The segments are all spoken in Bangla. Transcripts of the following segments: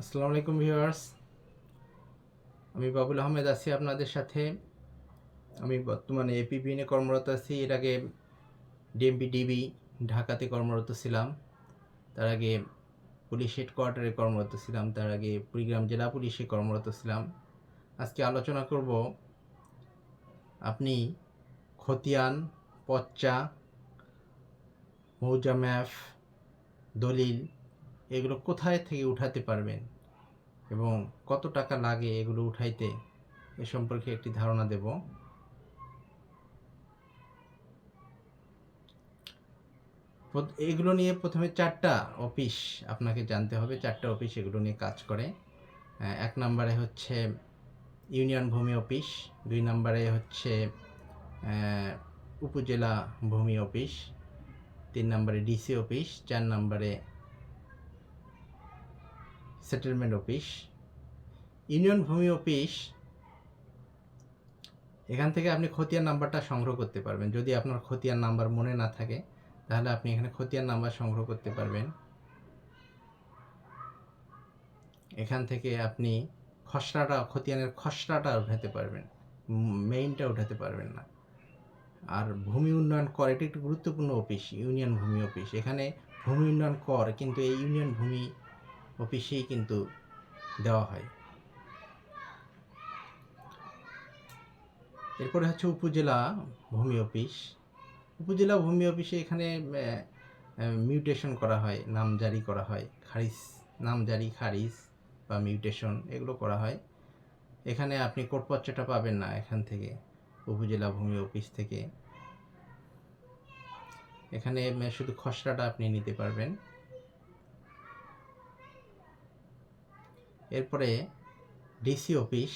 আসসালামু আলাইকুম ভিউয়ার্স। আমি বাবুল আহমেদ আছি আপনাদের সাথে। আমি বর্তমানে এপিপিএনে কর্মরত আছি। এর আগে ডিএমপি ডিবি ঢাকাতে কর্মরত ছিলাম। তার আগে পুলিশ হেডকোয়ার্টারে কর্মরত ছিলাম। তার আগে কুড়িগ্রাম জেলা পুলিশে কর্মরত ছিলাম। আজকে আলোচনা করব আপনি খতিয়ান, পচ্চা, মৌজা ম্যাফ, দলিল এগুলো কোথায় থেকে উঠাতে পারবেন? এবং কত টাকা লাগে এগুলো উঠাইতে? এ সম্পর্কে একটি ধারণা দেব। এগুলো নিয়ে প্রথমে চারটা অফিস আপনাকে জানতে হবে। চারটা অফিস এগুলো নিয়ে কাজ করে। এক নম্বরে হচ্ছে ইউনিয়ন ভূমি অফিস, দুই নম্বরে হচ্ছে উপজেলা ভূমি অফিস, তিন নম্বরে ডিসি অফিস, চার নম্বরে সেটেলমেন্ট অফিস ইউনিয়ন ভূমি অফিস এখান থেকে আপনি খতিয়ান নাম্বারটা সংগ্রহ করতে পারবেন। যদি আপনার খতিয়ান নাম্বার মনে না থাকে, তাহলে আপনি এখানে খতিয়ান নাম্বার সংগ্রহ করতে পারবেন। এখান থেকে আপনি খসড়াটা, খতিয়ানের খসড়াটা উঠাতে পারবেন। মেইনটা উঠাতে পারবেন না। আর ভূমি উন্নয়ন কর, এটি একটি গুরুত্বপূর্ণ অফিস ইউনিয়ন ভূমি অফিস এখানে ভূমি উন্নয়ন কর, কিন্তু এই ইউনিয়ন ভূমি অফিসেই কিন্তু দেওয়া হয়। এরপরে হচ্ছে উপজেলা ভূমি অফিস। উপজেলা ভূমি অফিসে এখানে মিউটেশন করা হয়, নাম জারি করা হয়। খারিজ, নাম জারি, খারিজ বা মিউটেশন এগুলো করা হয়। এখানে আপনি কোটপত্রটা পাবেন না এখান থেকে, উপজেলা ভূমি অফিস থেকে। এখানে শুধু খসড়াটা আপনি নিতে পারবেন। এরপরে ডিসি অফিস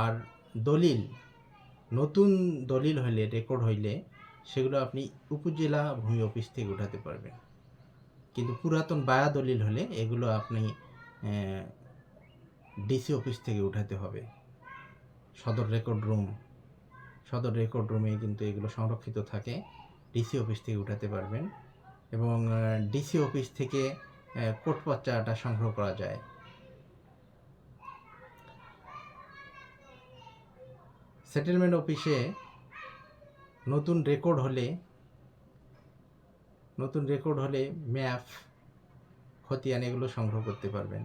আর দলিল, নতুন দলিল হইলে, রেকর্ড হইলে, সেগুলো আপনি উপজেলা ভূমি অফিস থেকে উঠাতে পারবেন। কিন্তু পুরাতন বায়া দলিল হলে এগুলো আপনি ডিসি অফিস থেকে উঠাতে হবে। সদর রেকর্ড রুম, সদর রেকর্ড রুমে কিন্তু এগুলো সংরক্ষিত থাকে। ডিসি অফিস থেকে উঠাতে পারবেন এবং ডিসি অফিস থেকে কোটপত্রাটা সংগ্রহ করা যায়। সেটেলমেন্ট অফিসে নতুন রেকর্ড হলে, নতুন রেকর্ড হলে ম্যাপ, খতিয়ান এগুলো সংগ্রহ করতে পারবেন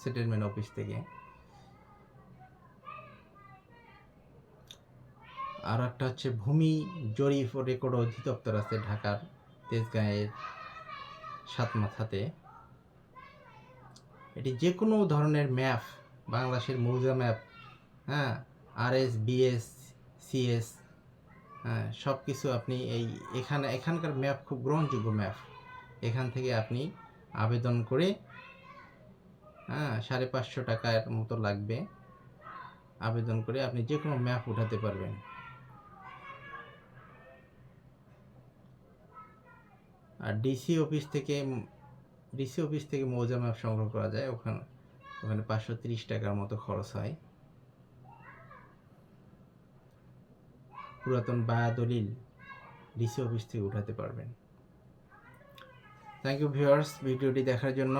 সেটেলমেন্ট অফিস থেকে। আর একটা হচ্ছে ভূমি জরিপ ও রেকর্ড অধিদপ্তর আছে ঢাকার তেজগাঁয়ের। সাত মাথাতে। এটি যে কোনো ধরনের ম্যাপ, বাংলাদেশের মৌজা ম্যাপ হ্যাঁ আর এস বিএস, সিএস হ্যাঁ সব কিছু আপনি এই এখানে, এখানকার ম্যাপ খুব গ্রহণযোগ্য ম্যাপ। এখান থেকে আপনি আবেদন করে হ্যাঁ সাড়ে পাঁচশো টাকার মতো লাগবে। আবেদন করে আপনি যে কোনো ম্যাপ উঠাতে পারবেন। আর ডিসি অফিস থেকে ডিসি অফিস থেকে মৌজা ম্যাপ সংগ্রহ করা যায়। ওখানে ওখানে পাঁচশো তিরিশ টাকার মতো খরচ হয়। পুরাতন বায়া দলিল ডিসি অফিস থেকে উঠাতে পারবেন। থ্যাংক ইউ ভিউয়ার্স ভিডিওটি দেখার জন্য